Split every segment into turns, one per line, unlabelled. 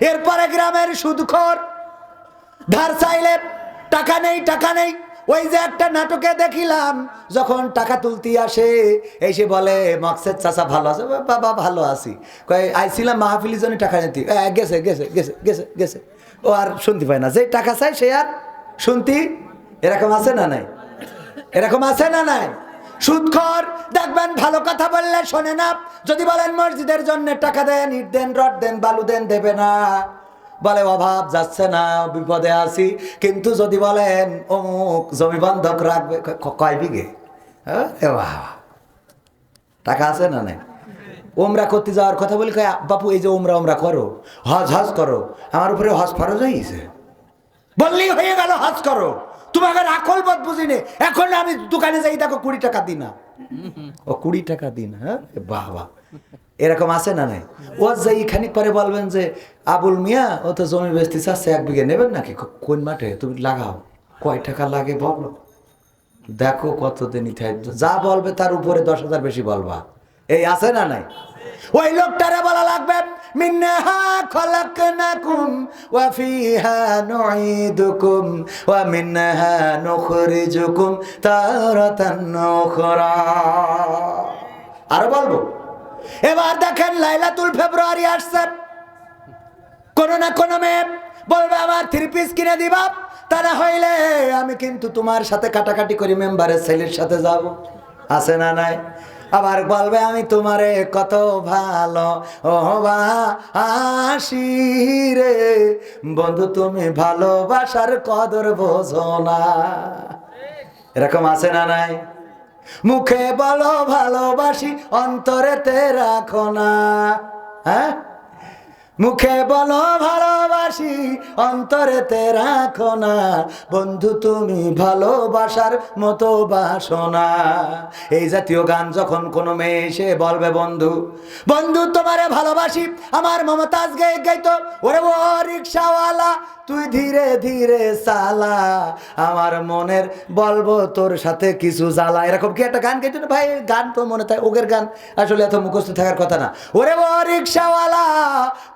এরপরে গ্রামের সুদখোর ধার চাইলে টাকা নেই টাকা নেই। ওই যে একটা নাটকে দেখিলাম যখন টাকা তুলতে আসে এসে বলে মকসেদ চাচা ভালো আছে? বাবা ভালো আছি। কয় আইছিলাম মাহফিলির জন্য টাকা নিতে। "এ, গেছে গেছে গেছে গেছে গেছে। ও আর শুনতে পায় না। যে টাকা চাই সে আর শুনতি এরকম আছে না নাই? এরকম আছে না নাই? সুদখর দেখবেন ভালো কথা বললে শোনে না। যদি বলেন মসজিদের জন্য টাকা দেন ইট দেন রড দেন বালু দেন দেবে না। বলে অভাব যাচ্ছে না বিপদে আছি। কিন্তু যদি বলেন অমুক জমি বন্ধক রাখবে কয় বিঘে। টাকা আছে না নাই? ওমরা করতে যাওয়ার কথা বলি কয়, বাপু এই যে ওমরা ওমরা করো হজ হজ করো। আমার উপরে হজ ফরজ হয়েছে? বললেই হয়ে গেল হজ করো। তোমাকে আকল বোধ বুঝিনি। এখন আমি দোকানে যাই, দেখো কুড়ি টাকা দিই না। ও কুড়ি টাকা দিন হ্যাঁ? বাবা। এরকম আছে না নাই? ও যাই খানিক পরে বলবেন যে, আবুল মিয়া, ও তো জমি বেচতে চাচ্ছে, এক বিঘে নেবেন নাকি? কোন মাঠে? তুমি লাগাও। কয় টাকা লাগে বলো। দেখো কত দিনই যা বলবে তার উপরে দশ হাজার বেশি বলবা। এই আছে না নাই? ওই লোকটারে বলা লাগবে ওয়া ফিহা নুঈদুকুম ওয়া মিন্নাহা নুখরিজুকুম তারাতান উখরা। আর বলব। এবার দেখেন লাইলাতুল ফেব্রুয়ারি আসছে। কোনো না কোনো মেয়ে বলবে, আমার থ্রি পিস কিনে দিবা, তা না হইলে আমি কিন্তু তোমার সাথে কাটাকাটি করি মেম্বারের ছেলের সাথে যাব। আছে না নাই? আবার বলবে, আমি তোমারে কত ভালো ও বা আসি রে। বন্ধু, তুমি ভালোবাসার কদর বোঝো না। এরকম আছে না নাই? মুখে বলো, ভালোবাসি, অন্তরেতে রাখো না। হ্যাঁ? মুখে বলো ভালোবাসি, অন্তরেতে রাখো না। বন্ধু, তুমি ভালোবাসার মতো বাসো না এই জাতীয় গান যখন কোনো মেয়ে এসে বলবে, বন্ধু বন্ধু, তোমারে ভালোবাসি, আমার মমতাজ গে গাইতো ওরে ও রিক্সাওয়ালা, তুই ধীরে ধীরে চালা। আমার মনের বলব তোর সাথে কিছু জ্বালা। এরকম কি একটা গান গাইতো না ভাই, গান তো মনে থাকে ওগের গান। আসলে এত মুখস্থ থাকার কথা না। ওরে ও রিক্সাওয়ালা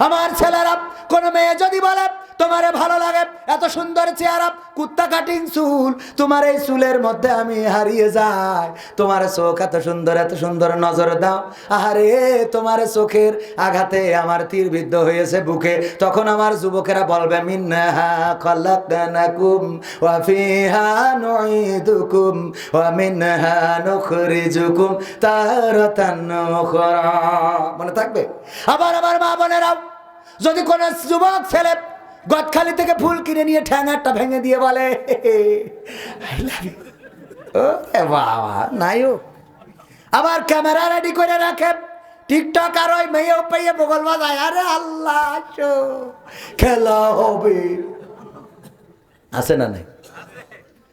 আমার ছেলেরা কোনো মেয়ে যদি বলে তোমারে ভালো লাগে? এত সুন্দর চেহারা, কুত্তা কাটিং চুল। তোমার এই চুলের মধ্যে আমি হারিয়ে যাই। তোমার চোখ এত সুন্দর এত সুন্দর নজর দাও। আরে তোমার চোখের আঘাতে আমার তীর বিদ্ধ হয়েছে বুকে। তখন আমার যুবকেরা বলবে মনে থাকবে? আবার আমার মা বোনেরাও, যদি কোন যুবক, ছেলে গদখালি থেকে ফুল কিনে নিয়ে ঠ্যাঙারটা ভেঙে দিয়ে বলে, I love you." ও বাবা আবার ক্যামেরা রেডি করে রাখে। টিকটক আর ওই মেয়ে পেয়ে বগল বাজায়। আরে আল্লাহ খেলা হবে। আছে না নাই?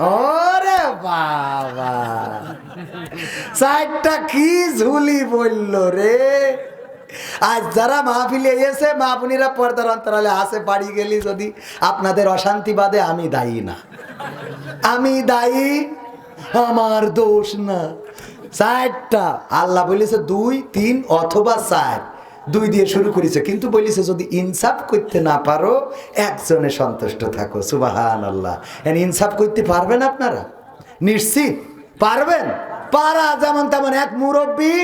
ওরে বাবা। চারটা কি ঝুলি বলল রে? আজ যারা মাহফিলে এসে মাহফুনিরা পর্দার অন্তরালে আসে, বাড়ি গেলি যদি আপনাদের অশান্তি বাদে আমি দায়ী না। আমি দায়ী, আমার দোষ না। চারটা আল্লাহ বলেছে দুই, তিন অথবা চার দুই দিয়ে শুরু করেছে। কিন্তু বলিছে, যদি ইনসাফ করতে না পারো, একজনে সন্তুষ্ট থাকো। সুবাহান আল্লাহ ইনসাফ করতে পারবেন আপনারা? নিশ্চিত? পারবেন? পারা যেমন তেমন এক মুরব্বী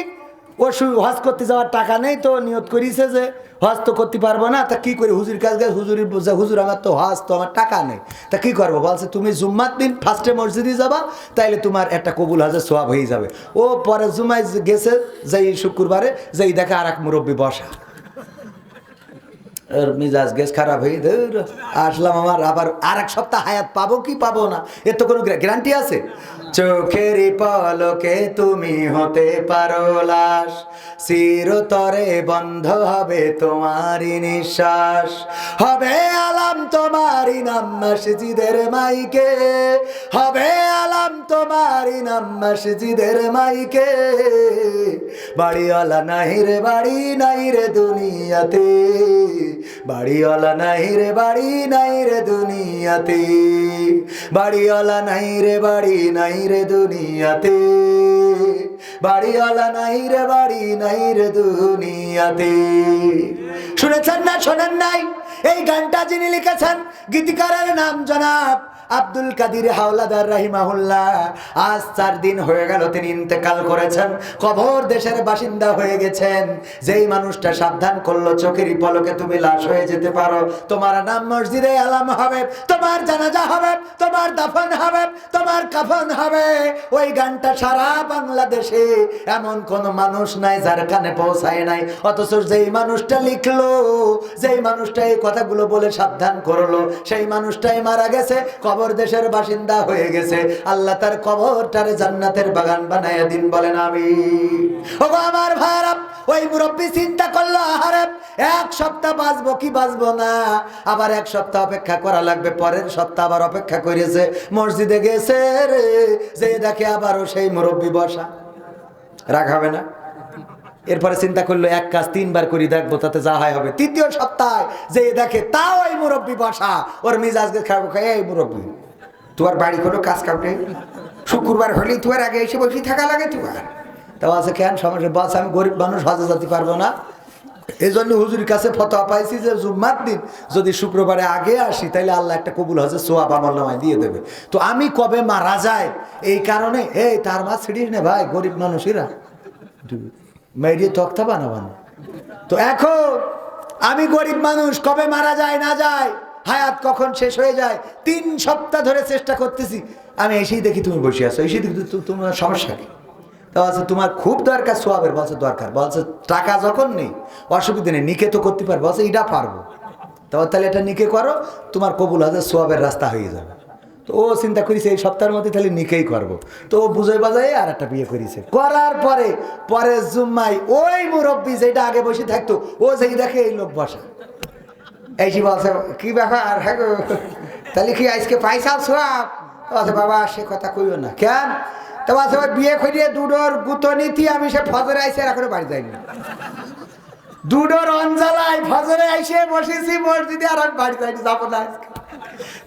ও হজ করতে যাওয়ার টাকা নেই তো নিয়ত করিছে যে হজ তো করতে পারব না তা কি করি? হুজুর কাজ গেছে হুজুরি হুজুর আমার তো হজ তো আমার টাকা নেই। তা কি করব? বলছে তুমি জুম্মার দিন ফার্স্টে মসজিদে যাবা তাইলে তোমার একটা কবুল হাজার সোয়াব হয়ে যাবে। ও পরে জুমায় গেছে যেই শুক্রবারে যেই দেখে আর এক মুরব্বী বসা। এর মিজাজ গেস খারাপ হয়ে ধুর, আসলাম আমার আবার আর এক সপ্তাহ হায়াত পাবো কি পাবো না? এর তো কোনো গ্যারান্টি আছে? চোখের পলকে তুমি হতে পারো লাশ। চিরতরে বন্ধ হবে তোমারই নিঃশ্বাস। হবে আলাম তোমারই নাম মসজিদের মাইকে। হবে আলাম তোমারই নাম মসজিদের মাইকে। বাড়িওয়ালা নাই রে বাড়ি, নাই রে দুনিয়াতে। বাড়িওয়ালা নাই রে বাড়ি, নাই রে দুনিয়াতে। বাড়িওয়ালা নাই রে বাড়ি, নাই রে দুনিয়াতে। বাড়িওয়ালা নাই রে, বাড়ি নাই রে দুনিয়াতে। শুনেছেন না, শোনেন নাই? এই গানটা যিনি লিখেছেন, গীতিকারের নাম জনাব আব্দুল কাদির হাওলাদার রাহিমাহুল্লাহ, আজ চার দিন হয়ে গেল তিনি ইন্তেকাল করেছেন। কবর দেশের বাসিন্দা হয়ে গেছেন। যেই মানুষটা সাবধান করল চোখেরই পলকে তুমি লাশ হয়ে যেতে পারো। তোমার নাম মসজিদে আলাম হবে, তোমার জানাজা হবে, তোমার দাফন হবে, তোমার কাফন হবে। ওই গানটা সারা বাংলাদেশে এমন কোন মানুষ নাই যার কানে পৌঁছায় নাই। অথচ যেই মানুষটা লিখলো, যেই মানুষটা এই কথাগুলো বলে সাবধান করল, সেই মানুষটাই মারা গেছে। কবর দেশের বাসিন্দা হয়ে গেছে। আল্লাহ তার কবরটারে জান্নাতের বাগান বানায় দিন, বলেন আমি ও আমার ভাইরা ওই মুরব্বী চিন্তা করল, আহারে, এক সপ্তাহ বাঁচবো কি বাঁচবো না? আবার এক সপ্তাহ অপেক্ষা করা লাগবে, পরের সপ্তাহ আবার অপেক্ষা করেছে। মসজিদে গেছে রে যে দেখে আবারও সেই মুরব্বী বসা। রাগ হবে না? এরপরে চিন্তা করল, এক কাজ তিনবার করে, দেখব তাতে যা হয় হবে। তৃতীয় সপ্তাহে যে দেখে, তাও এই মুরব্বী বসা। ওর মিজাজকে খাব, খাই, এই মুরব্বী। তোমার বাড়ি কোনো কাজ নেই? শুক্রবার হলেই তোমার আগে এসে বসে থাকা লাগে তোমার তাও আছে কেন সমস্যা? বাস আমি গরিব মানুষ, হজে যেতে পারব না। এই জন্য হুজুর কাছে ফতোয়া পাইছি যে, জুম্মার দিন যদি শুক্রবারে আগে আসি তাহলে আল্লাহ একটা কবুল হজে সোয়াব আমার নামায় দিয়ে দেবে। তো আমি কবে মারা যায় এই কারণে, এই, তার মা ছিড়িস নে ভাই, গরিব মানুষেরা। মেরিয়ে তক্তা বানাবান তো এখন, আমি গরিব মানুষ, কবে মারা যায়, না যায়, হায়াত কখন শেষ হয়ে যায়, তিন সপ্তাহ ধরে চেষ্টা করতেছি। আমি এসেই দেখি তুমি বসে আছো, এসেই দেখি তোমার সমস্যা কি? তা বলছে, তোমার খুব দরকার সোয়াবের, বলছে, দরকার। বলছে, টাকা যখন নেই, অসুবিধা নেই, নিকে তো করতে পারব। বলছে এটা পারব। তাহলে এটা নিকে করো, তোমার কবুল হাজার সোয়াবের রাস্তা হয়ে যাবে। তো ও চিন্তা করিছে, এই সপ্তাহের মধ্যে তাহলে নিকেই করব। তো ও বুঝে বাজায় আর একটা বিয়ে করেছে। করার পরে পরে জুম্মাই ওই মুরব্বী যেটা আগে বসে থাকতো, ও যেই দেখে এই লোক বসা। এই যে বলছে, কি ব্যাপার? হ্যাঁ তাহলে কি আজকে পয়সা সোয়াব বলছে, বাবা, সে কথা কইও না। কেন? তো ওই বিয়ে করিয়ে দুডোর গুতো নীতি, আমি সে ফজরে আইসে আর এখনও বাড়ি যাইনি। দুডোর অঞ্জালায় ফজরে আইসে বসেছি, মসজিদে আর আমি বাড়ি যাইনি, যাব না আজকে।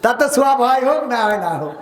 তাতে সোয়াব হয় হোক না হয় না হোক।